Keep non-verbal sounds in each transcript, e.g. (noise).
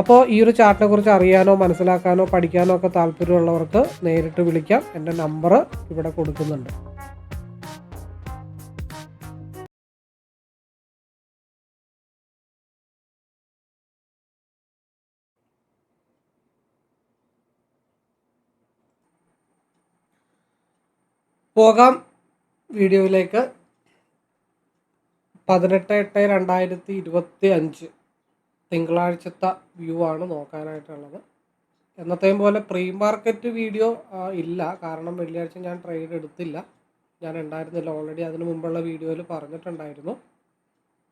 അപ്പോൾ ഈ ഒരു ചാർട്ടിനെ കുറിച്ച് അറിയാനോ മനസ്സിലാക്കാനോ പഠിക്കാനോ ഒക്കെ താല്പര്യമുള്ളവർക്ക് നേരിട്ട് വിളിക്കാം. എന്റെ നമ്പർ ഇവിടെ കൊടുക്കുന്നുണ്ട്. പോകാം വീഡിയോയിലേക്ക്. പതിനെട്ട് എട്ട് രണ്ടായിരത്തി ഇരുപത്തി അഞ്ച്. തിങ്കളാഴ്ചത്തെ വ്യൂ ആണ് നോക്കാനായിട്ടുള്ളത്. എന്നത്തെയും പോലെ പ്രീ മാർക്കറ്റ് വീഡിയോ ഇല്ല. കാരണം വെള്ളിയാഴ്ച ഞാൻ ട്രേഡ് എടുത്തില്ല. ഞാൻ ഉണ്ടായിരുന്നില്ല. ഓൾറെഡി അതിന് മുമ്പുള്ള വീഡിയോയിൽ പറഞ്ഞിട്ടുണ്ടായിരുന്നു.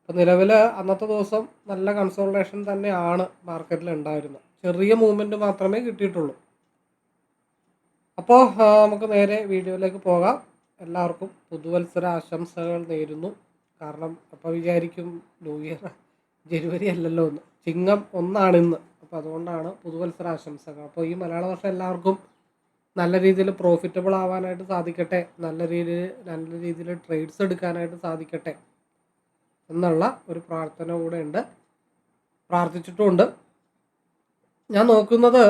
അപ്പോൾ നിലവിൽ അന്നത്തെ ദിവസം നല്ല കൺസോൾട്ടേഷൻ തന്നെയാണ് മാർക്കറ്റിൽ ഉണ്ടായിരുന്നത്. ചെറിയ മൂവ്മെന്റ് മാത്രമേ കിട്ടിയിട്ടുള്ളൂ. അപ്പോൾ നമുക്ക് നേരെ വീഡിയോയിലേക്ക് പോകാം. എല്ലാവർക്കും പുതുവത്സര ആശംസകൾ നേരുന്നു. കാരണം അപ്പോൾ വിചാരിക്കും ന്യൂ ഇയർ ജനുവരി അല്ലല്ലോ ഒന്ന് ചിങ്ങം ഒന്നാണ് ഇന്ന് അപ്പോൾ അതുകൊണ്ടാണ് പുതുവത്സര ആശംസകൾ അപ്പോൾ ഈ മലയാള വർഷം എല്ലാവർക്കും നല്ല രീതിയിൽ പ്രോഫിറ്റബിൾ ആവാനായിട്ട് സാധിക്കട്ടെ. നല്ല രീതിയിൽ നല്ല രീതിയിൽ ട്രേഡ്സ് എടുക്കാനായിട്ട് സാധിക്കട്ടെ എന്നുള്ള ഒരു പ്രാർത്ഥന കൂടെ ഉണ്ട്. പ്രാർത്ഥിച്ചിട്ടുമുണ്ട് ഞാൻ നോക്കുന്നത്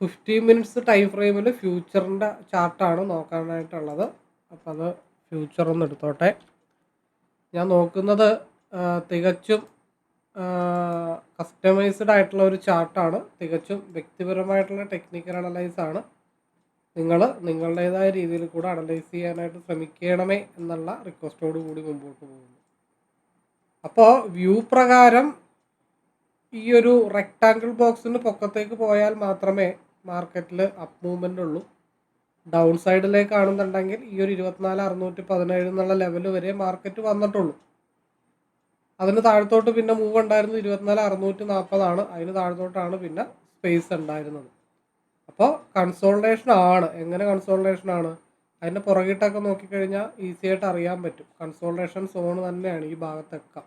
ഫിഫ്റ്റി മിനിറ്റ്സ് ടൈം ഫ്രെയിമിൽ ഫ്യൂച്ചറിന്റെ ചാർട്ടാണ് നോക്കാനായിട്ടുള്ളത്. അപ്പോൾ അത് ഫ്യൂച്ചർ ഒന്ന് എടുത്തോട്ടെ. ഞാൻ നോക്കുന്നത് തികച്ചും കസ്റ്റമൈസ്ഡ് ആയിട്ടുള്ള ഒരു ചാർട്ടാണ് തികച്ചും വ്യക്തിപരമായിട്ടുള്ള ടെക്നിക്കൽ അനലൈസ് ആണ്. നിങ്ങൾ നിങ്ങളുടേതായ രീതിയിൽ കൂടെ അനലൈസ് ചെയ്യാനായിട്ട് ശ്രമിക്കണമേ എന്നുള്ള റിക്വസ്റ്റോട് കൂടി മുമ്പോട്ട് പോകുന്നു. അപ്പോൾ വ്യൂ പ്രകാരം ഈ ഒരു റെക്ടാങ്കിൾ ബോക്സിന് പൊക്കത്തേക്ക് പോയാൽ മാത്രമേ മാർക്കറ്റിൽ അപ്പ് മൂവ്മെന്റ് ഉള്ളൂ. ഡൗൺ സൈഡിലേക്കാണെന്നുണ്ടെങ്കിൽ ഈ ഒരു ഇരുപത്തിനാല് അറുന്നൂറ്റി പതിനേഴ് എന്നുള്ള ലെവൽ വരെ മാർക്കറ്റ് വന്നിട്ടുള്ളൂ. അതിന് താഴത്തോട്ട് പിന്നെ മൂവ് ഉണ്ടായിരുന്നത് ഇരുപത്തിനാല് അറുന്നൂറ്റി നാൽപ്പതാണ് അതിന് താഴത്തോട്ടാണ് പിന്നെ സ്പേസ് ഉണ്ടായിരുന്നത്. അപ്പോൾ കൺസോൾട്ടേഷൻ ആണ്. എങ്ങനെ കൺസോൾട്ടേഷൻ ആണ്? അതിന്റെ പുറകിട്ടൊക്കെ നോക്കിക്കഴിഞ്ഞാൽ ഈസി ആയിട്ട് അറിയാൻ പറ്റും. കൺസോൾട്ടേഷൻ സോൺ തന്നെയാണ് ഈ ഭാഗത്തൊക്കെ.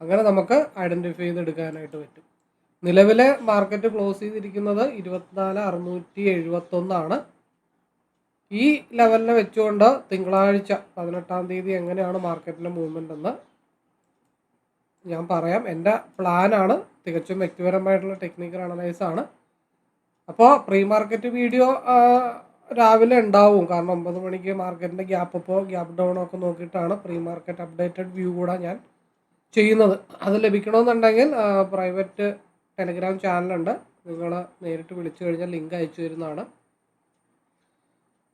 അങ്ങനെ നമുക്ക് ഐഡന്റിഫൈ ചെയ്തെടുക്കാനായിട്ട് പറ്റും. നിലവിലെ മാർക്കറ്റ് ക്ലോസ് ചെയ്തിരിക്കുന്നത് ഇരുപത്തിനാല് അറുന്നൂറ്റി എഴുപത്തൊന്നാണ്. ഈ ലെവലിനെ വെച്ചുകൊണ്ട് തിങ്കളാഴ്ച പതിനെട്ടാം തീയതി എങ്ങനെയാണ് മാർക്കറ്റിന്റെ മൂവ്മെന്റ് എന്ന് ഞാൻ പറയാം. എന്റെ പ്ലാനാണ് തികച്ചും വ്യക്തിപരമായിട്ടുള്ള ടെക്നിക്കൽ അനലൈസ് ആണ്. അപ്പോൾ പ്രീ മാർക്കറ്റ് വീഡിയോ രാവിലെ ഉണ്ടാവും. കാരണം ഒമ്പത് മണിക്ക് മാർക്കറ്റിന്റെ ഗ്യാപ്പ് അപ്പോ ഗ്യാപ്പ് ഡൗൺ ഒക്കെ നോക്കിയിട്ടാണ് പ്രീ മാർക്കറ്റ് അപ്ഡേറ്റഡ് വ്യൂ കൂടെ ഞാൻ ചെയ്യുന്നത്. അത് ലഭിക്കണമെന്നുണ്ടെങ്കിൽ പ്രൈവറ്റ് ടെലിഗ്രാം ചാനലുണ്ട് നിങ്ങൾ നേരിട്ട് വിളിച്ചു കഴിഞ്ഞാൽ ലിങ്ക് അയച്ചു തരുന്നതാണ്.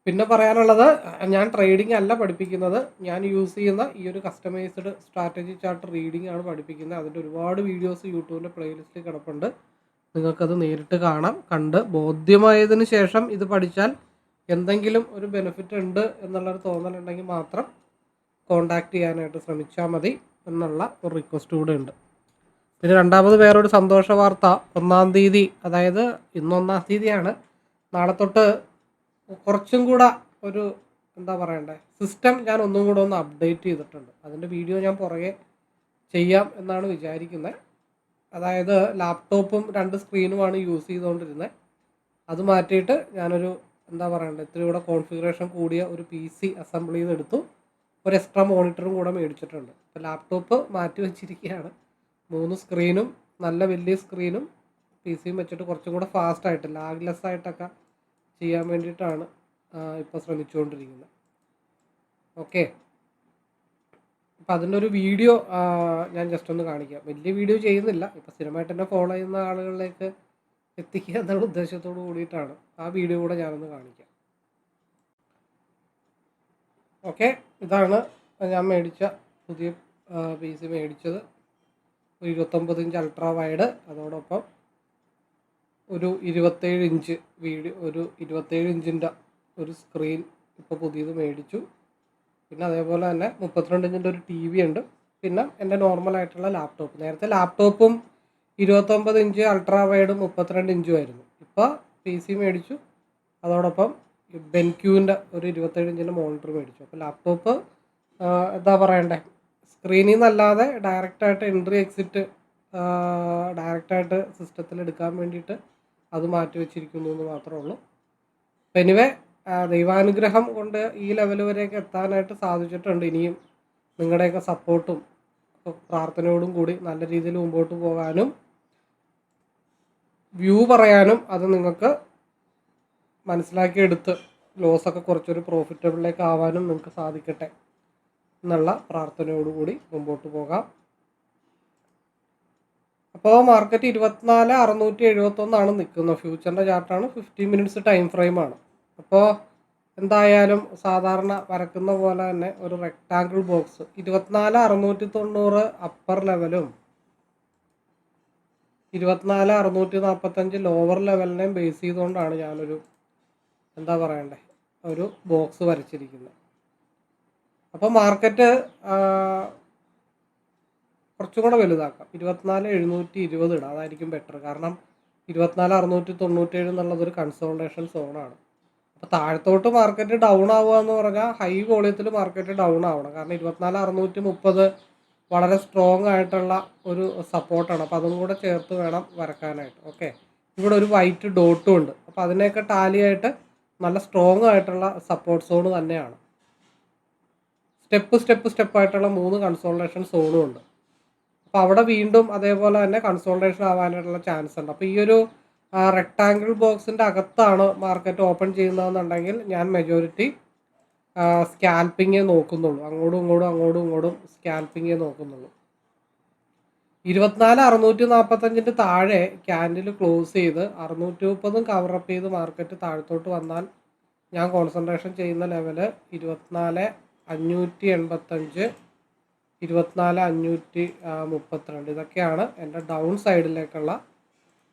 പിന്നെ പറയാനുള്ളത് ഞാൻ ട്രേഡിംഗ് അല്ല പഠിപ്പിക്കുന്നത്. ഞാൻ യൂസ് ചെയ്യുന്ന ഈ ഒരു കസ്റ്റമൈസ്ഡ് സ്ട്രാറ്റജി ചാർട്ട് റീഡിംഗ് ആണ് പഠിപ്പിക്കുന്നത്. അതിന്റെ ഒരുപാട് വീഡിയോസ് യൂട്യൂബിന്റെ പ്ലേലിസ്റ്റിൽ കിടപ്പുണ്ട്. നിങ്ങൾക്കത് നേരിട്ട് കാണാം കണ്ട് ബോധ്യമായതിനു ശേഷം ഇത് പഠിച്ചാൽ എന്തെങ്കിലും ഒരു ബെനിഫിറ്റ് ഉണ്ട് എന്നുള്ളൊരു തോന്നലുണ്ടെങ്കിൽ മാത്രം കോണ്ടാക്ട് ചെയ്യാനായിട്ട് ശ്രമിച്ചാൽ മതി എന്നുള്ള ഒരു റിക്വസ്റ്റ് കൂടെ ഉണ്ട്. പിന്നെ രണ്ടാമത് വേറൊരു സന്തോഷ വാർത്ത. ഒന്നാം തീയതി അതായത് ഇന്ന് ഒന്നാം തീയതിയാണ്. നാളെ തൊട്ട് കുറച്ചും കൂടെ ഒരു എന്താ പറയണ്ടേ? സിസ്റ്റം ഞാൻ ഒന്നും കൂടെ ഒന്ന് അപ്ഡേറ്റ് ചെയ്തിട്ടുണ്ട്. അതിന്റെ വീഡിയോ ഞാൻ പുറകെ ചെയ്യാം എന്നാണ് വിചാരിക്കുന്നത് അതായത് ലാപ്ടോപ്പും രണ്ട് സ്ക്രീനുമാണ് യൂസ് ചെയ്തുകൊണ്ടിരുന്നത് അത് മാറ്റിയിട്ട് ഞാനൊരു എന്താ പറയണ്ടേ? ഇത്തിരി കൂടെ കോൺഫിഗറേഷൻ കൂടിയ ഒരു പി സി അസംബിൾ ചെയ്തെടുത്തു. ഒരു എക്സ്ട്രാ മോണിറ്ററും കൂടെ മേടിച്ചിട്ടുണ്ട്. അപ്പോൾ ലാപ്ടോപ്പ് മാറ്റി വെച്ചിരിക്കുകയാണ് മൂന്ന് സ്ക്രീനും നല്ല വലിയ സ്ക്രീനും പി സിയും വെച്ചിട്ട് കുറച്ചും കൂടെ ഫാസ്റ്റ് ആയിട്ട് ലാഗ്ലെസ് ആയിട്ടൊക്കെ ചെയ്യാൻ വേണ്ടിയിട്ടാണ് ഇപ്പോൾ ശ്രമിച്ചുകൊണ്ടിരിക്കുന്നത്. ഓക്കെ. അപ്പം അതിന്റെ ഒരു വീഡിയോ ഞാൻ ജസ്റ്റ് ഒന്ന് കാണിക്കാം. വലിയ വീഡിയോ ചെയ്യുന്നില്ല. ഇപ്പം സ്ഥിരമായിട്ട് എന്നെ ഫോളോ ചെയ്യുന്ന ആളുകളിലേക്ക് എത്തിക്കുക എന്നുള്ള ഉദ്ദേശത്തോട് കൂടിയിട്ടാണ് ആ വീഡിയോ കൂടെ ഞാനൊന്ന് കാണിക്കാം. ഓക്കെ. ഇതാണ് ഞാൻ മേടിച്ച പുതിയ പി സി മേടിച്ചത്. ഇരുപത്തൊമ്പത് ഇഞ്ച് അൾട്രാ വൈഡ് അതോടൊപ്പം ഒരു ഇരുപത്തേഴ് ഇഞ്ച് വീഡിയോ ഒരു ഇരുപത്തേഴ് ഇഞ്ചിന്റെ ഒരു സ്ക്രീൻ ഇപ്പോൾ പുതിയത് മേടിച്ചു. പിന്നെ അതേപോലെ തന്നെ മുപ്പത്തിരണ്ട് ഇഞ്ചിന്റെ ഒരു ടി വി ഉണ്ട്. പിന്നെ എന്റെ നോർമൽ ആയിട്ടുള്ള ലാപ്ടോപ്പ് നേരത്തെ ലാപ്ടോപ്പും ഇരുപത്തൊമ്പത് ഇഞ്ച് അൾട്രാ വൈഡും മുപ്പത്തിരണ്ട് ഇഞ്ചും ആയിരുന്നു. ഇപ്പോൾ പി സി മേടിച്ചു. അതോടൊപ്പം ബെൻക്യൂവിന്റെ ഒരു ഇരുപത്തേഴ് ഇഞ്ചിന്റെ മോണിറ്റർ മേടിച്ചു. അപ്പോൾ ലാപ്ടോപ്പ് എന്താ പറയണ്ടേ? സ്ക്രീനിൽ നിന്നല്ലാതെ ഡയറക്റ്റായിട്ട് എൻട്രി എക്സിറ്റ് ഡയറക്റ്റായിട്ട് സിസ്റ്റത്തിൽ എടുക്കാൻ വേണ്ടിയിട്ട് അത് മാറ്റി വെച്ചിരിക്കുന്നു എന്ന് മാത്രമേ ഉള്ളൂ. അപ്പം എനിവേ ദൈവാനുഗ്രഹം കൊണ്ട് ഈ ലെവൽ വരെയൊക്കെ എത്താനായിട്ട് സാധിച്ചിട്ടുണ്ട്. ഇനിയും നിങ്ങളുടെയൊക്കെ സപ്പോർട്ടും പ്രാർത്ഥനയോടും കൂടി നല്ല രീതിയിൽ മുമ്പോട്ട് പോകാനും വ്യൂ പറയാനും അത് നിങ്ങൾക്ക് മനസ്സിലാക്കിയെടുത്ത് ലോസൊക്കെ കുറച്ചൊരു പ്രോഫിറ്റബിളിലേക്ക് ആവാനും നിങ്ങൾക്ക് സാധിക്കട്ടെ എന്നുള്ള പ്രാർത്ഥനയോടുകൂടി മുമ്പോട്ട് പോകാം. അപ്പോൾ മാർക്കറ്റ് ഇരുപത്തിനാല് അറുന്നൂറ്റി എഴുപത്തൊന്നാണ് നിൽക്കുന്നത്. ഫ്യൂച്ചറിന്റെ ചാർട്ടാണ് ഫിഫ്റ്റി മിനിറ്റ്സ് ടൈം ഫ്രെയിമാണ് അപ്പോൾ എന്തായാലും സാധാരണ വരക്കുന്ന പോലെ തന്നെ ഒരു റെക്റ്റാങ്കിൾ ബോക്സ് ഇരുപത്തിനാല് അറുന്നൂറ്റി തൊണ്ണൂറ് അപ്പർ ലെവലും ഇരുപത്തിനാല് അറുന്നൂറ്റി നാൽപ്പത്തഞ്ച് ലോവർ ലെവലിനെയും ബേസ് ചെയ്തുകൊണ്ടാണ് ഞാനൊരു എന്താ പറയണ്ടേ ഒരു ബോക്സ് വരച്ചിരിക്കുന്നത്. അപ്പോൾ മാർക്കറ്റ് കുറച്ചും കൂടെ വലുതാക്കാം. ഇരുപത്തിനാല് എഴുന്നൂറ്റി ഇരുപത് ഇടാം. അതായിരിക്കും ബെറ്റർ കാരണം ഇരുപത്തിനാല് അറുന്നൂറ്റി തൊണ്ണൂറ്റേഴ് എന്നുള്ളത് ഒരു കൺസോൾട്ടേഷൻ സോണാണ് അപ്പോൾ താഴത്തോട്ട് മാർക്കറ്റ് ഡൗൺ ആവുക എന്ന് പറഞ്ഞാൽ ഹൈ വോളിയത്തിൽ മാർക്കറ്റ് ഡൗൺ ആവണം. കാരണം ഇരുപത്തിനാല് അറുന്നൂറ്റി മുപ്പത് വളരെ സ്ട്രോങ് ആയിട്ടുള്ള ഒരു സപ്പോർട്ടാണ് അപ്പോൾ അതും കൂടെ ചേർത്ത് വേണം വരക്കാനായിട്ട്. ഓക്കെ ഇവിടെ ഒരു വൈറ്റ് ഡോട്ടും ഉണ്ട്. അപ്പോൾ അതിനെയൊക്കെ ടാലിയായിട്ട് നല്ല സ്ട്രോങ് ആയിട്ടുള്ള സപ്പോർട്ട് സോൺ തന്നെയാണ്. സ്റ്റെപ്പ് സ്റ്റെപ്പ് സ്റ്റെപ്പ് ആയിട്ടുള്ള മൂന്ന് കൺസോൾട്ടേഷൻ സോണും ഉണ്ട്. അപ്പോൾ അവിടെ വീണ്ടും അതേപോലെ തന്നെ കൺസോൾട്ടേഷൻ ആവാനായിട്ടുള്ള ചാൻസ് ഉണ്ട്. അപ്പോൾ ഈ ഒരു റെക്ടാങ്കിൾ ബോക്സിന്റെ അകത്താണ് മാർക്കറ്റ് ഓപ്പൺ ചെയ്യുന്നതെന്നുണ്ടെങ്കിൽ ഞാൻ മെജോറിറ്റി സ്കാൽപ്പിങ്ങേ നോക്കുന്നുള്ളൂ. അങ്ങോട്ടും ഇങ്ങോട്ടും അങ്ങോട്ടും ഇങ്ങോട്ടും സ്കാൽപ്പിങ്ങേ നോക്കുന്നുള്ളൂ. ഇരുപത്തിനാല് അറുന്നൂറ്റി നാൽപ്പത്തഞ്ചിന്റെ താഴെ ക്യാൻഡിൽ ക്ലോസ് ചെയ്ത് അറുന്നൂറ്റി മുപ്പതും കവറപ്പ് ചെയ്ത് മാർക്കറ്റ് താഴത്തോട്ട് വന്നാൽ ഞാൻ കോൺസെൻട്രേഷൻ ചെയ്യുന്ന ലെവൽ ഇരുപത്തിനാല് അഞ്ഞൂറ്റി എൺപത്തഞ്ച് ഇരുപത്തിനാല് അഞ്ഞൂറ്റി മുപ്പത്തിരണ്ട്. ഇതൊക്കെയാണ് എന്റെ ഡൗൺ സൈഡിലേക്കുള്ള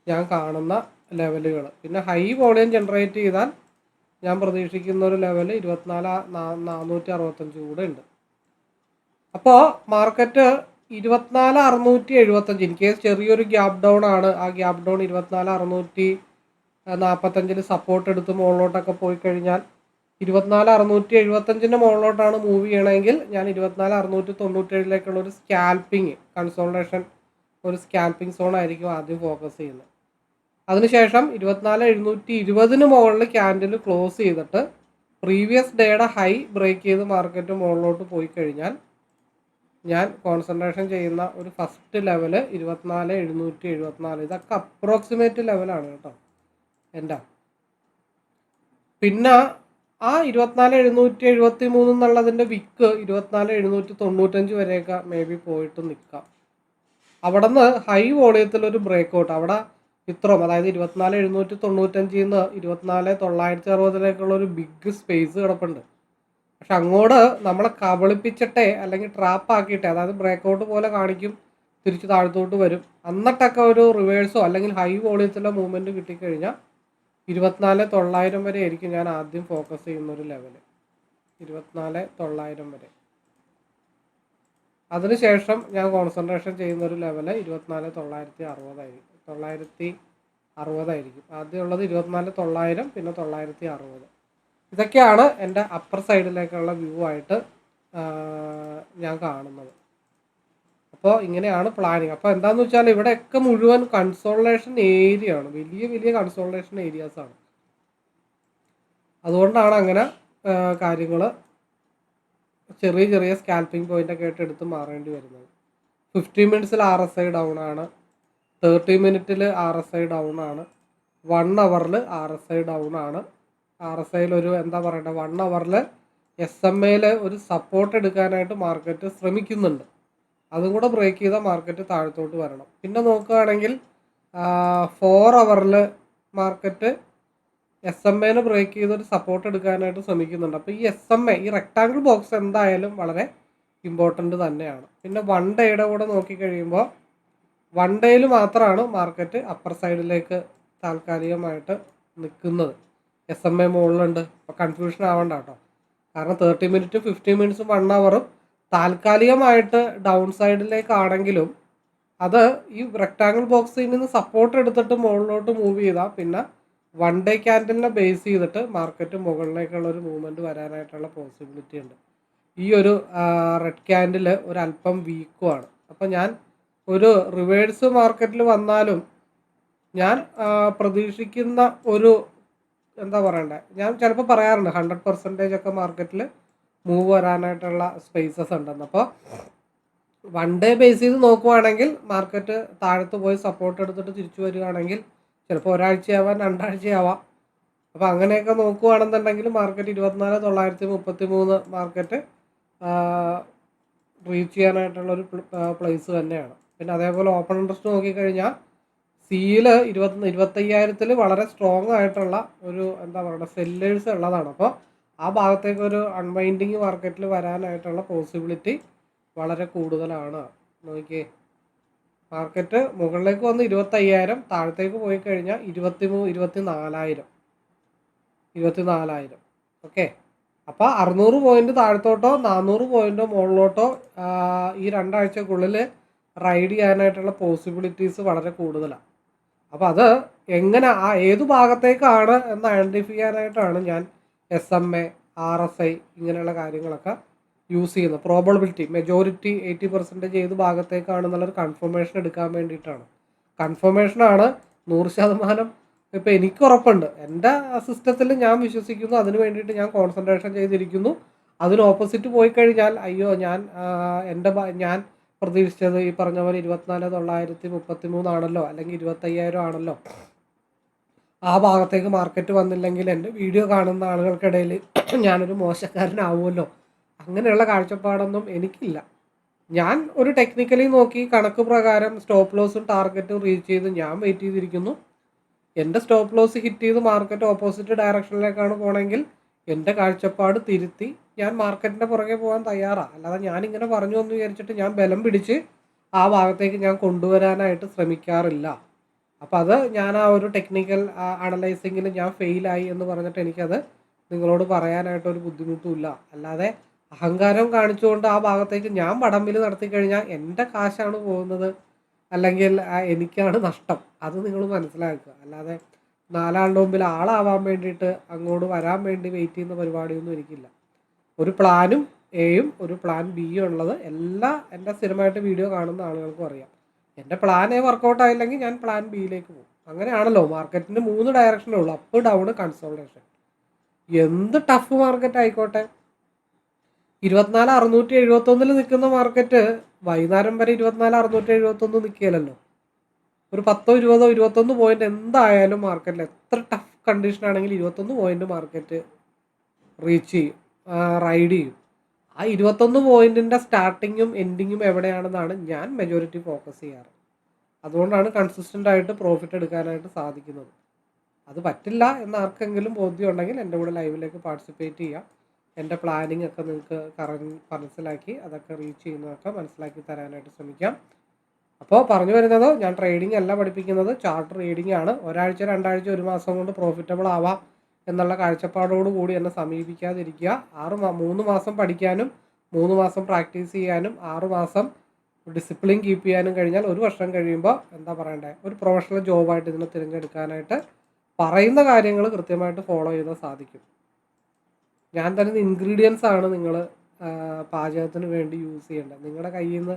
ഞാൻ കാണുന്ന ലെവലുകൾ. പിന്നെ ഹൈ വോളിയം ജനറേറ്റ് ചെയ്താൽ ഞാൻ പ്രതീക്ഷിക്കുന്ന ഒരു ലെവൽ ഇരുപത്തിനാല് നാനൂറ്റി അറുപത്തഞ്ച് കൂടെ ഉണ്ട്. അപ്പോൾ മാർക്കറ്റ് ഇരുപത്തിനാല് അറുന്നൂറ്റി എഴുപത്തഞ്ച് ഇൻ കേസ് ചെറിയൊരു ഗ്യാപ് ഡൗൺ ആണ് ആ ഗ്യാപ് ഡൗൺ ഇരുപത്തിനാല് അറുന്നൂറ്റി നാൽപ്പത്തഞ്ചിൽ സപ്പോർട്ട് എടുത്ത് മുകളിലോട്ടൊക്കെ പോയി കഴിഞ്ഞാൽ ഇരുപത്തിനാല് അറുന്നൂറ്റി എഴുപത്തഞ്ചിന്റെ മുകളിലോട്ടാണ് മൂവ് ചെയ്യണമെങ്കിൽ ഞാൻ ഇരുപത്തിനാല് അറുന്നൂറ്റി തൊണ്ണൂറ്റേഴിലേക്കുള്ള ഒരു സ്കാൽപ്പിങ് കൺസോൾട്ടേഷൻ ഒരു സ്കാൽപ്പിംഗ് സോൺ ആയിരിക്കും ആദ്യം ഫോക്കസ് ചെയ്യുന്നത്. അതിനുശേഷം ഇരുപത്തിനാല് എഴുന്നൂറ്റി ഇരുപതിന് മുകളിൽ ക്യാൻഡിൽ ക്ലോസ് ചെയ്തിട്ട് പ്രീവിയസ് ഡേയുടെ ഹൈ ബ്രേക്ക് ചെയ്ത് മാർക്കറ്റ് മുകളിലോട്ട് പോയി കഴിഞ്ഞാൽ ഞാൻ കോൺസെൻട്രേഷൻ ചെയ്യുന്ന ഒരു ഫസ്റ്റ് ലെവൽ ഇരുപത്തിനാല് എഴുന്നൂറ്റി എഴുപത്തിനാല്. ഇതൊക്കെ അപ്രോക്സിമേറ്റ് ലെവലാണ് കേട്ടോ. എന്റെ പിന്നെ ആ ഇരുപത്തിനാല് എഴുന്നൂറ്റി എഴുപത്തി മൂന്ന് എന്നുള്ളതിന്റെ വിക്ക് ഇരുപത്തിനാല് എഴുന്നൂറ്റി തൊണ്ണൂറ്റഞ്ച് വരെയൊക്കെ മേ ബി പോയിട്ട് നിൽക്കാം. അവിടെ നിന്ന് ഹൈ വോളിയത്തിൽ ഒരു ബ്രേക്ക് ഔട്ട് അവിടെ ഇത്രയും അതായത് ഇരുപത്തിനാല് എഴുന്നൂറ്റി തൊണ്ണൂറ്റഞ്ചിൽ നിന്ന് ഇരുപത്തിനാല് തൊള്ളായിരത്തി അറുപതിലേക്കുള്ള ഒരു ബിഗ് സ്പേസ് കിടപ്പുണ്ട്. പക്ഷെ അങ്ങോട്ട് നമ്മളെ കബളിപ്പിച്ചിട്ടെ അല്ലെങ്കിൽ ട്രാപ്പ് ആക്കിയിട്ടെ അതായത് ബ്രേക്ക് ഔട്ട് പോലെ കാണിക്കും തിരിച്ച് താഴത്തോട്ട് വരും. എന്നിട്ടൊക്കെ ഒരു റിവേഴ്സോ അല്ലെങ്കിൽ ഹൈ വോളിയത്തിലെ മൂവ്മെന്റ് കിട്ടിക്കഴിഞ്ഞാൽ ഇരുപത്തിനാല് തൊള്ളായിരം വരെ ആയിരിക്കും ഞാൻ ആദ്യം ഫോക്കസ് ചെയ്യുന്ന ഒരു ലെവൽ ഇരുപത്തിനാല് തൊള്ളായിരം വരെ. അതിനുശേഷം ഞാൻ കോൺസെൻട്രേഷൻ ചെയ്യുന്ന ഒരു ലെവൽ ഇരുപത്തിനാല് തൊള്ളായിരത്തി അറുപതായിരിക്കും തൊള്ളായിരത്തി അറുപതായിരിക്കും ആദ്യമുള്ളത് ഇരുപത്തിനാല് തൊള്ളായിരം പിന്നെ തൊള്ളായിരത്തി അറുപത്. ഇതൊക്കെയാണ് എന്റെ അപ്പർ സൈഡിലേക്കുള്ള വ്യൂ ആയിട്ട് ഞാൻ കാണുന്നത്. അപ്പോൾ ഇങ്ങനെയാണ് പ്ലാനിങ് അപ്പോൾ എന്താണെന്ന് വെച്ചാൽ ഇവിടെയൊക്കെ മുഴുവൻ കൺസോളേഷൻ ഏരിയ ആണ്. വലിയ വലിയ കൺസോളേഷൻ ഏരിയാസ് ആണ്. അതുകൊണ്ടാണ് അങ്ങനെ കാര്യങ്ങൾ ചെറിയ ചെറിയ സ്കാൽപ്പിംഗ് പോയിന്റ് ഒക്കെ ആയിട്ട് എടുത്ത് മാറേണ്ടി വരുന്നത്. ഫിഫ്റ്റി മിനിറ്റ്സിൽ ആർ എസ് ഐ ഡൗൺ ആണ്. തേർട്ടി മിനിറ്റിൽ ആർ എസ് ഐ ഡൗൺ ആണ്. വൺ അവറിൽ ആർ എസ് ഐ ഡൗൺ ആണ്. ആർ എസ് ഐയിൽ ഒരു എന്താ പറയേണ്ടത് വൺ അവറിൽ എസ് എം എയിൽ ഒരു സപ്പോർട്ട് എടുക്കാനായിട്ട് മാർക്കറ്റ് ശ്രമിക്കുന്നുണ്ട്. അതും കൂടെ ബ്രേക്ക് ചെയ്താൽ മാർക്കറ്റ് താഴത്തോട്ട് വരണം. പിന്നെ നോക്കുകയാണെങ്കിൽ ഫോർ അവറിൽ മാർക്കറ്റ് എസ് എം എനെ ബ്രേക്ക് ചെയ്തൊരു സപ്പോർട്ട് എടുക്കാനായിട്ട് ശ്രമിക്കുന്നുണ്ട്. അപ്പോൾ ഈ എസ് എം എ ഈ റെക്ടാങ്കിൾ ബോക്സ് എന്തായാലും വളരെ ഇമ്പോർട്ടന്റ് തന്നെയാണ്. പിന്നെ വൺ ഡേയുടെ കൂടെ നോക്കിക്കഴിയുമ്പോൾ വൺ ഡേയിൽ മാത്രമാണ് മാർക്കറ്റ് അപ്പർ സൈഡിലേക്ക് താൽക്കാലികമായിട്ട് നിൽക്കുന്നത്. എസ് എം എ മുകളിലുണ്ട് അപ്പോൾ കൺഫ്യൂഷൻ ആവണ്ട കേട്ടോ. കാരണം തേർട്ടി മിനിറ്റും ഫിഫ്റ്റി മിനിറ്റ്സും വൺ അവറും താൽക്കാലികമായിട്ട് ഡൗൺ സൈഡിലേക്കാണെങ്കിലും അത് ഈ റെക്ടാങ്കിൾ ബോക്സിൽ നിന്ന് സപ്പോർട്ട് എടുത്തിട്ട് മുകളിലോട്ട് മൂവ് ചെയ്താൽ പിന്നെ വൺ ഡേ ക്യാൻഡലിനെ ബേസ് ചെയ്തിട്ട് മാർക്കറ്റ് മുകളിലേക്കുള്ള ഒരു മൂവ്മെന്റ് വരാനായിട്ടുള്ള പോസിബിലിറ്റി ഉണ്ട്. ഈ ഒരു റെഡ് ക്യാൻഡിൽ ഒരു അല്പം വീക്കുമാണ് അപ്പോൾ ഞാൻ ഒരു റിവേഴ്സ് മാർക്കറ്റിൽ വന്നാലും ഞാൻ പ്രതീക്ഷിക്കുന്ന ഒരു എന്താ പറയണ്ടേ? ഞാൻ ചിലപ്പോൾ പറയാറുണ്ട് ഹൺഡ്രഡ് പെർസെന്റേജ് ഒക്കെ മാർക്കറ്റിൽ മൂവ് വരാനായിട്ടുള്ള സ്പേസസ് ഉണ്ടെന്ന്. അപ്പോൾ വൺ ഡേ ബേസ് ചെയ്ത് നോക്കുവാണെങ്കിൽ മാർക്കറ്റ് താഴത്ത് പോയി സപ്പോർട്ട് എടുത്തിട്ട് തിരിച്ചു വരികയാണെങ്കിൽ ചിലപ്പോൾ ഒരാഴ്ചയാവാം രണ്ടാഴ്ചയാവാം. അപ്പോൾ അങ്ങനെയൊക്കെ നോക്കുകയാണെന്നുണ്ടെങ്കിൽ മാർക്കറ്റ് ഇരുപത്തിനാല് തൊള്ളായിരത്തി മുപ്പത്തി മൂന്ന് മാർക്കറ്റ് റീച്ച് ചെയ്യാനായിട്ടുള്ള ഒരു പ്ലേസ് തന്നെയാണ്. പിന്നെ അതേപോലെ ഓപ്പൺ ഇൻട്രസ്റ്റ് നോക്കിക്കഴിഞ്ഞാൽ സിയിൽ ഇരുപത്തി ഇരുപത്തയ്യായിരത്തിൽ വളരെ സ്ട്രോങ് ആയിട്ടുള്ള ഒരു എന്താ പറയുക സെല്ലേഴ്സ് ഉള്ളതാണ്. അപ്പോൾ ആ ഭാഗത്തേക്ക് ഒരു അൺവൈൻഡിങ് മാർക്കറ്റിൽ വരാനായിട്ടുള്ള പോസിബിലിറ്റി വളരെ കൂടുതലാണ്. നോക്കിയേ. മാർക്കറ്റ് മുകളിലേക്ക് വന്ന് ഇരുപത്തയ്യായിരം താഴത്തേക്ക് പോയി കഴിഞ്ഞാൽ ഇരുപത്തി മൂ ഇരുപത്തി നാലായിരം ഇരുപത്തി നാലായിരം ഓക്കെ. അപ്പോൾ അറുന്നൂറ് പോയിന്റ് താഴത്തോട്ടോ നാനൂറ് പോയിന്റോ മുകളിലോട്ടോ ഈ രണ്ടാഴ്ചക്കുള്ളിൽ റൈഡ് ചെയ്യാനായിട്ടുള്ള പോസിബിലിറ്റീസ് വളരെ കൂടുതലാണ്. അപ്പോൾ അത് എങ്ങനെ ആ ഏത് ഭാഗത്തേക്കാണ് എന്ന് ഐഡന്റിഫൈ ചെയ്യാനായിട്ടാണ് ഞാൻ S M A R S I ഇങ്ങനെയുള്ള കാര്യങ്ങളൊക്കെ യൂസ് ചെയ്യുന്നത് പ്രോബിലിറ്റി മെജോറിറ്റി എയ്റ്റി പെർസെന്റേജ് ഏത് ഭാഗത്തേക്കാണെന്നുള്ളൊരു കൺഫർമേഷൻ എടുക്കാൻ വേണ്ടിയിട്ടാണ്. കൺഫർമേഷനാണ് നൂറ് ശതമാനം ഇപ്പോൾ എനിക്ക് ഉറപ്പുണ്ട്. എന്റെ സിസ്റ്റത്തിൽ ഞാൻ വിശ്വസിക്കുന്നു. അതിന് വേണ്ടിയിട്ട് ഞാൻ കോൺസെൻട്രേഷൻ ചെയ്തിരിക്കുന്നു. അതിന് ഓപ്പോസിറ്റ് പോയി കഴിഞ്ഞാൽ അയ്യോ ഞാൻ എന്റെ ഞാൻ പ്രതീക്ഷിച്ചത് ഈ പറഞ്ഞ പോലെ ഇരുപത്തിനാല് തൊള്ളായിരത്തി മുപ്പത്തി മൂന്നാണല്ലോ അല്ലെങ്കിൽ ഇരുപത്തയ്യായിരം ആണല്ലോ. ആ ഭാഗത്തേക്ക് മാർക്കറ്റ് വന്നില്ലെങ്കിൽ എന്റെ വീഡിയോ കാണുന്ന ആളുകൾക്കിടയിൽ (clears throat) ഞാനൊരു മോശക്കാരനാവുമല്ലോ. അങ്ങനെയുള്ള കാഴ്ചപ്പാടൊന്നും എനിക്കില്ല. ഞാൻ ഒരു ടെക്നിക്കലി നോക്കി കണക്ക് പ്രകാരം സ്റ്റോപ്പ് ലോസും ടാർഗറ്റും റീച്ച് ചെയ്ത് ഞാൻ വെയിറ്റ് ചെയ്തിരിക്കുന്നു. എന്റെ സ്റ്റോപ്പ് ലോസ് ഹിറ്റ് ചെയ്ത് മാർക്കറ്റ് ഓപ്പോസിറ്റ് ഡയറക്ഷനിലേക്കാണ് പോണെങ്കിൽ എന്റെ കാഴ്ചപ്പാട് തിരുത്തി ഞാൻ മാർക്കറ്റിന്റെ പുറകെ പോകാൻ തയ്യാറാണ് അല്ലാതെ ഞാനിങ്ങനെ പറഞ്ഞു എന്ന് വിചാരിച്ചിട്ട് ഞാൻ ബലം പിടിച്ച് ആ ഭാഗത്തേക്ക് ഞാൻ കൊണ്ടുവരാനായിട്ട് ശ്രമിക്കാറില്ല. അപ്പോൾ അത് ഞാൻ ആ ഒരു ടെക്നിക്കൽ അനലൈസിങ്ങിൽ ഞാൻ ഫെയിലായി എന്ന് പറഞ്ഞിട്ട് എനിക്കത് നിങ്ങളോട് പറയാനായിട്ട് ഒരു ബുദ്ധിമുട്ടുമില്ല അല്ലാതെ അഹങ്കാരം കാണിച്ചുകൊണ്ട് ആ ഭാഗത്തേക്ക് ഞാൻ വടംവിൽ നടത്തി കഴിഞ്ഞാൽ എന്റെ കാശാണ് പോകുന്നത്. അല്ലെങ്കിൽ എനിക്കാണ് നഷ്ടം. അത് നിങ്ങൾ മനസ്സിലാക്കുക. അല്ലാതെ നാലാളുടെ മുമ്പിൽ ആളാവാൻ വേണ്ടിയിട്ട് അങ്ങോട്ട് വരാൻ വേണ്ടി വെയിറ്റ് ചെയ്യുന്ന പരിപാടിയൊന്നും എനിക്കില്ല. ഒരു പ്ലാനും എയും ഒരു പ്ലാൻ ബിയും ഉള്ളത് എല്ലാ എന്റെ സ്ഥിരമായിട്ട് വീഡിയോ കാണുന്ന ആളുകൾക്കും അറിയാം. എന്റെ പ്ലാൻ എ വർക്കൗട്ട് ആയില്ലെങ്കിൽ ഞാൻ പ്ലാൻ ബിയിലേക്ക് പോകും. അങ്ങനെയാണല്ലോ മാർക്കറ്റിന് മൂന്ന് ഡയറക്ഷനേ ഉള്ളൂ. അപ്പ് ഡൗൺ കൺസോൾട്ടേഷൻ എന്ത് ടഫ് മാർക്കറ്റ് ആയിക്കോട്ടെ. ഇരുപത്തിനാല് അറുന്നൂറ്റി എഴുപത്തൊന്നിൽ നിൽക്കുന്ന മാർക്കറ്റ് വൈകുന്നേരം വരെ ഇരുപത്തിനാല് അറുന്നൂറ്റി എഴുപത്തൊന്ന് നിൽക്കുകയല്ലോ ഒരു പത്തോ ഇരുപതോ ഇരുപത്തൊന്ന് പോയിന്റ് എന്തായാലും മാർക്കറ്റിൽ എത്ര ടഫ് കണ്ടീഷൻ ആണെങ്കിലും ഇരുപത്തൊന്ന് പോയിന്റ് മാർക്കറ്റ് റീച്ച് ചെയ്യും റൈഡ് ചെയ്യും. ആ ഇരുപത്തൊന്ന് പോയിന്റിന്റെ സ്റ്റാർട്ടിങ്ങും എൻഡിങ്ങും എവിടെയാണെന്നാണ് ഞാൻ മെജോറിറ്റി ഫോക്കസ് ചെയ്യാറ്. അതുകൊണ്ടാണ് കൺസിസ്റ്റന്റ് ആയിട്ട് പ്രോഫിറ്റ് എടുക്കാനായിട്ട് സാധിക്കുന്നത്. അത് പറ്റില്ല എന്ന് ആർക്കെങ്കിലും ബോധ്യം ഉണ്ടെങ്കിൽ എന്റെ കൂടെ ലൈവിലേക്ക് പാർട്ടിസിപ്പേറ്റ് ചെയ്യാം. എന്റെ പ്ലാനിങ് ഒക്കെ നിങ്ങൾക്ക് കറങ്ങി മനസ്സിലാക്കി അതൊക്കെ റീച്ച് ചെയ്യുന്നതൊക്കെ മനസ്സിലാക്കി തരാനായിട്ട് ശ്രമിക്കാം. അപ്പോൾ പറഞ്ഞു വരുന്നത് ഞാൻ ട്രേഡിംഗ് അല്ല പഠിപ്പിക്കുന്നത് ചാർട്ട് റീഡിംഗ് ആണ്. ഒരാഴ്ച രണ്ടാഴ്ച ഒരു മാസം കൊണ്ട് പ്രോഫിറ്റബിൾ ആവാം. എന്നുള്ള കാഴ്ചപ്പാടോട് കൂടി എന്നെ സമീപിക്കാതിരിക്കുക. ആറ് മൂന്ന് മാസം പഠിക്കാനും മൂന്ന് മാസം പ്രാക്ടീസ് ചെയ്യാനും ആറ് മാസം ഡിസിപ്ലിൻ കീപ്പ് ചെയ്യാനും കഴിഞ്ഞാൽ ഒരു വർഷം കഴിയുമ്പോൾ എന്താ പറയണ്ടേ ഒരു പ്രൊഫഷണൽ ജോബായിട്ട് ഇതിനെ തിരഞ്ഞെടുക്കാനായിട്ട് പറയുന്ന കാര്യങ്ങൾ കൃത്യമായിട്ട് ഫോളോ ചെയ്താൽ സാധിക്കും. ഞാൻ തരുന്ന ഇൻഗ്രീഡിയൻസ് ആണ് നിങ്ങൾ പാചകത്തിന് വേണ്ടി യൂസ് ചെയ്യേണ്ടത്. നിങ്ങളുടെ കയ്യിൽ നിന്ന്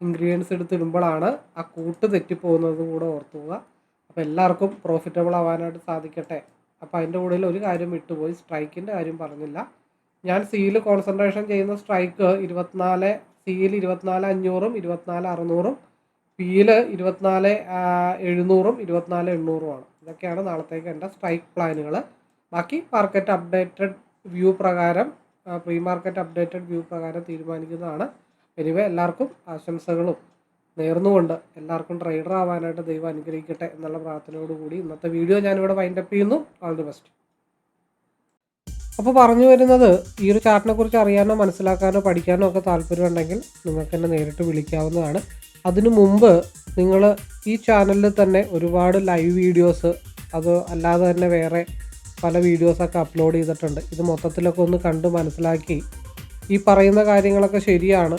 ഇൻഗ്രീഡിയൻസ് എടുത്തിടുമ്പോഴാണ് ആ കൂട്ട് തെറ്റിപ്പോകുന്നതും കൂടെ ഓർത്തുക അപ്പോൾ എല്ലാവർക്കും പ്രോഫിറ്റബിൾ ആവാനായിട്ട് സാധിക്കട്ടെ. അപ്പോൾ അതിന്റെ കൂടെ ഒരു കാര്യം വിട്ടുപോയി. സ്ട്രൈക്കിന്റെ കാര്യം പറഞ്ഞില്ല. ഞാൻ സിയിൽ കോൺസെൻട്രേഷൻ ചെയ്യുന്ന സ്ട്രൈക്ക് ഇരുപത്തിനാല് സിയിൽ ഇരുപത്തിനാല് അഞ്ഞൂറും ഇരുപത്തിനാല് അറുന്നൂറും പിയിൽ ഇരുപത്തിനാല് എഴുന്നൂറും ഇരുപത്തിനാല് എണ്ണൂറുമാണ് ഇതൊക്കെയാണ് നാളത്തേക്ക് എന്റെ സ്ട്രൈക്ക് പ്ലാനുകൾ. ബാക്കി മാർക്കറ്റ് അപ്ഡേറ്റഡ് വ്യൂ പ്രകാരം പ്രീ മാർക്കറ്റ് അപ്ഡേറ്റഡ് വ്യൂ പ്രകാരം തീരുമാനിക്കുന്നതാണ്. എനിവേ എല്ലാവർക്കും ആശംസകളും. നേർന്നുകൊണ്ട് എല്ലാവർക്കും ട്രേഡർ ആവാനായിട്ട് ദൈവം അനുഗ്രഹിക്കട്ടെ എന്നുള്ള പ്രാർത്ഥനയോടുകൂടി ഇന്നത്തെ വീഡിയോ ഞാനിവിടെ വൈൻഡപ്പ് ചെയ്യുന്നു. ഓൾ ദി ബെസ്റ്റ് അപ്പോൾ പറഞ്ഞു വരുന്നത് ഈ ഒരു ചാർട്ടിനെ കുറിച്ച് അറിയാനോ മനസ്സിലാക്കാനോ പഠിക്കാനോ ഒക്കെ താല്പര്യമുണ്ടെങ്കിൽ നിങ്ങൾക്ക് എന്നെ നേരിട്ട് വിളിക്കാവുന്നതാണ്. അതിനു മുമ്പ് നിങ്ങൾ ഈ ചാനലിൽ തന്നെ ഒരുപാട് ലൈവ് വീഡിയോസ് അത് അല്ലാതെ തന്നെ വേറെ പല വീഡിയോസൊക്കെ അപ്ലോഡ് ചെയ്തിട്ടുണ്ട്. ഇത് മൊത്തത്തിലൊക്കെ ഒന്ന് കണ്ട് മനസ്സിലാക്കി ഈ പറയുന്ന കാര്യങ്ങളൊക്കെ ശരിയാണ്.